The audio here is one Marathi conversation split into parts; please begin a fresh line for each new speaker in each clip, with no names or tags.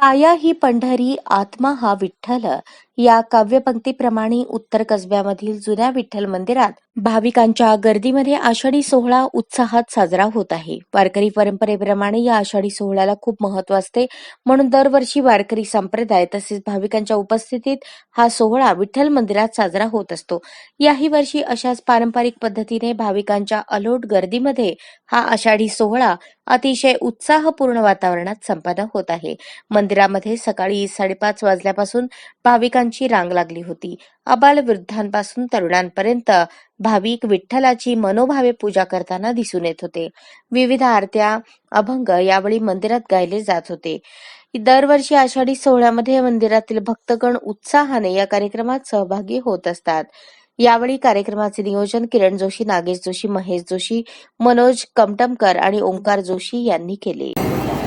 काया ही पंढरी आत्मा हा विठ्ठल या काव्यपंक्तीप्रमाणे उत्तर कसब्यामधील जुन्या विठ्ठल मंदिरात भाविकांच्या गर्दीमध्ये आषाढी सोहळा उत्साहात साजरा होत आहे. वारकरी परंपरेप्रमाणे या आषाढी सोहळ्याला खूप महत्त्व असते. म्हणून दरवर्षी वारकरी संप्रदाय तसेच भाविकांच्या उपस्थितीत हा सोहळा विठ्ठल मंदिरात साजरा होत असतो. याही वर्षी अशाच पारंपरिक पद्धतीने भाविकांच्या अलोट गर्दीमध्ये हा आषाढी सोहळा अतिशय उत्साहपूर्ण वातावरणात संपन्न होत आहे. मंदिरामध्ये सकाळी साडेपाच वाजल्यापासून भाविकांची रांग लागली होती. अबाल वृद्धांपासून तरुणांपर्यंत भाविक विठ्ठलाची मनोभावे पूजा करताना दिसून येत होते. विविध आरत्या अभंग यावेळी मंदिरात गायले जात होते. दरवर्षी आषाढी सोहळ्यामध्ये मंदिरातील भक्तगण उत्साहाने या कार्यक्रमात सहभागी होत असतात. यावेळी कार्यक्रमाचे नियोजन किरण जोशी नागेश जोशी महेश जोशी मनोज कमटमकर आणि ओंकार जोशी यांनी केले.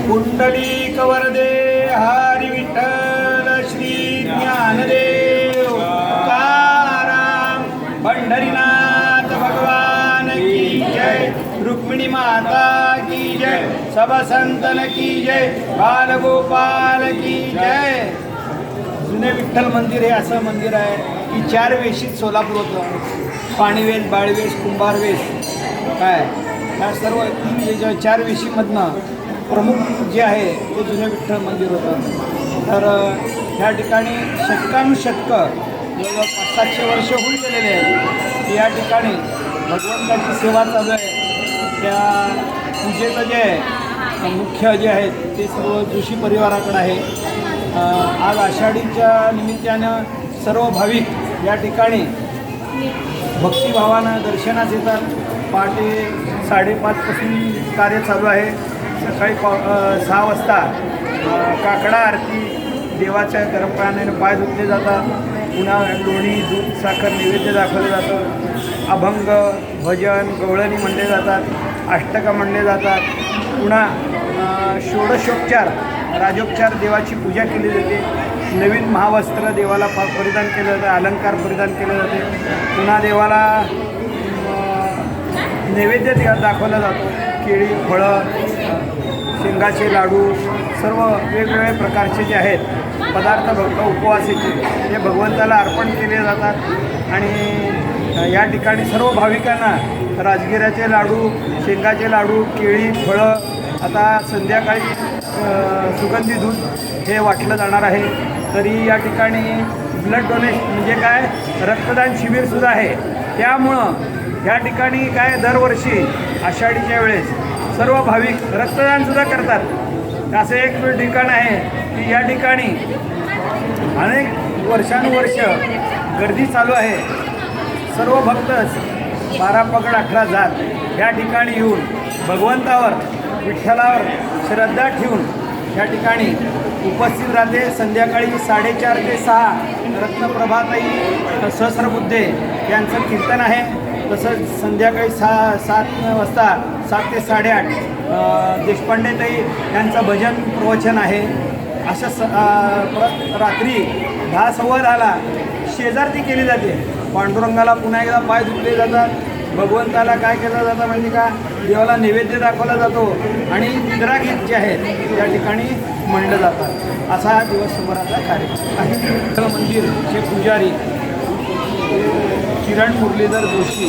कुंडली कवरदे हरी विठ्ठल श्री ज्ञान माता की जय। सब संतन की जय। बालगोपाल की जय। जुने विठ्ठल मंदिर हे असं मंदिर आहे की चार वेशीत सोलापूर होतं पाणीवेश बाळवेश कुंभारवेश काय? ह्या सर्व तीन चार वेशीमधनं प्रमुख जे आहे ते जुने विठ्ठल मंदिर होतं. तर ह्या ठिकाणी शतकानुशतकं जवळजवळ पाच सातशे वर्ष होऊन गेलेले आहेत. की या ठिकाणी भगवंताची सेवा चालू आहे. त्या पूजेचं जे आहे मुख्य जे आहेत ते सर्व जोशी परिवाराकडं आहे. आज आषाढीच्या निमित्तानं सर्व भाविक या ठिकाणी भक्तिभावानं दर्शनास येतात. पहाटे साडेपाचपासून कार्य चालू आहे. सकाळी पा सहा वाजता काकडा आरती देवाच्या गरम पाण्याने पाय धुतले जातात. पुन्हा लोणी दूध साखर नैवेद्य दाखवलं जातं. अभंग भजन गवळणी म्हणले जातात अष्टका म्हणले जातात. पुन्हा षोडशोपचार राजोपचार देवाची पूजा केली जाते. नवीन महावस्त्र देवाला परिधान केलं जातं अलंकार परिधान केले जाते. पुन्हा देवाला नैवेद्य दाखवला जातो. केळी फळं शेंगाचे लाडू सर्व वेगवेगळे प्रकारचे जे आहेत पदार्थ भक्त उपवासाचे ते भगवंताला अर्पण केले जातात. आणि या ठिकाणी सर्व भाविकांना राजगिऱ्याचे लाडू शेंगाचे लाडू केळी फळं आता संध्याकाळी सुगंधी दूध हे वाटलं जाणार आहे. तरी या ठिकाणी ब्लड डोनेशन म्हणजे काय? रक्तदान शिबिरसुद्धा आहे. त्यामुळं या ठिकाणी काय दरवर्षी आषाढीच्या वेळेस सर्व भाविक रक्तदानसुद्धा करतात. असं एक ठिकाण आहे की या ठिकाणी अनेक वर्षानुवर्ष गर्दी चालू आहे. सर्व भक्तच बारा पकड अठरा जात या ठिकाणी येऊन भगवंतावर विठ्ठलावर श्रद्धा ठेवून या ठिकाणी उपस्थित राहते. संध्याकाळी साडेचार ते सहा रत्नप्रभाताई सहस्रबुद्धे यांचं कीर्तन आहे. तसंच संध्याकाळी सहा सात वाजता सात ते साडेआठ अ, देशपांडेताई यांचं भजन प्रवचन आहे. अशा स रात्री दहा सव्वा दहाला शेजारती केली जाते. पांडुरंगाला पुन्हा एकदा पाय धुतले जातात. भगवंताला काय केलं जातं म्हणजे का? देवाला नैवेद्य दाखवला जातो आणि इंदिरा गीत जे आहेत त्या ठिकाणी म्हणलं जातात. असा हा दिवसभराचा कार्यक्रम आहे. विठ्ठल मंदिरचे पुजारी किरण मुरलीधर जोशी